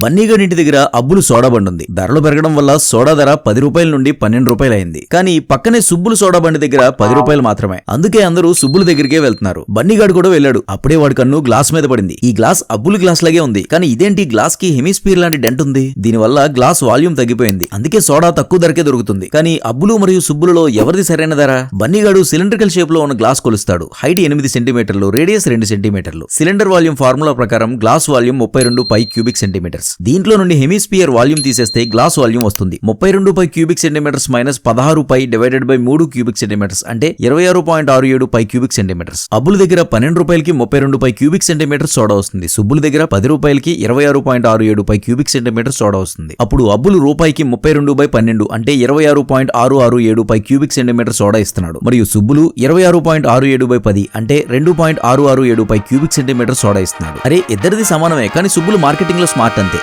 బన్నీగడ్ ఇంటి దగ్గర అబ్బులు సోడా బండి ఉంది. ధరలు పెరగడం వల్ల సోడా ధర పది రూపాయల నుండి పన్నెండు రూపాయలు అయింది కానీ పక్కనే సుబ్బులు సోడా బండి దగ్గర పది రూపాయలు మాత్రమే. అందుకే అందరూ సుబ్బుల దగ్గరికే వెళ్తున్నారు. బన్నీగాడు కూడా వెళ్ళాడు. అప్పుడే వాడి కన్ను గ్లాస్ మీద పడింది. ఈ గ్లాస్ అబ్బులు గ్లాస్ లాగే ఉంది. కానీ ఇదేంటి గ్లాస్కి హెమిస్పీర్ లాంటి డెంట్ ఉంది? దీనివల్ల గ్లాస్ వాల్యూమ్ తగ్గిపోయింది. అందుకే సోడా తక్కువ ధరకే దొరుకుతుంది. కానీ అబ్బులు మరియు సుబ్బులలో ఎవరిది సరైన ధర? బన్నీగాడు సిలిండ్రికల్ షేప్లో ఉన్న గ్లాస్ కొలుస్తాడు. హైట్ ఎనిమిది సెంటీమీటర్లు రేడియస్ రెండు సెంటీమీటర్లు. సిలిండర్ వాల్యూమ్ ఫార్ములా ప్రకారం గ్లాస్ వాల్యూమ్ ముప్పై రెండు పై క్యూబిక్ సెంటీమీటర్స్. దీంట్లో నుండి హెమిస్పియర్ వాల్యూమ్ తీసేస్తే గ్లాస్ వాల్యూమ్ వస్తుంది. ముప్పై రెండు పై క్యూబిక్ సెంటీమీటర్స్ మైనస్ పదహారు పై డివైడెడ్ బై మూడు క్యూబిక్ సెంటీమీటర్స్ అంటే ఇరవై ఆరు పాయింట్ ఆరు ఏడు పై క్యూబిక్ సెంటీమీటర్స్. అబ్బుల దగ్గర పన్నెండు రూపాయలకి ముప్పై రెండు పై క్యూబిక్ సెంటీమీటర్స్ సోడా వస్తుంది. సుబ్బుల దగ్గర పది రూపాయలకి ఇరవై ఆరు పాయింట్ ఆరు ఏడు పై క్యూబిక్ సెంటీమీటర్స్ సోడా వస్తుంది. అప్పుడు అబ్బులు రూపాయికి ముప్పై రెండు బై పన్నెండు అంటే ఇరవై ఆరు పాయింట్ ఆరు ఆరు ఏడు పై క్యూబిక్ సెంటీమీటర్ సోడా ఇస్తున్నాడు. మరియు సుబ్బులు ఇరవై ఆరు పాయింట్ ఆరు ఏడు బై పది అంటే రెండు పాయింట్ ఆరు ఆరు ఏడు పై క్యూబిక్ సెంటీమీటర్ సోడా ఇస్తున్నాడు. అరే ఇద్దరిది సమానమే కానీ సుబ్బులు మార్కెటింగ్లో స్మార్ట్ అంతే.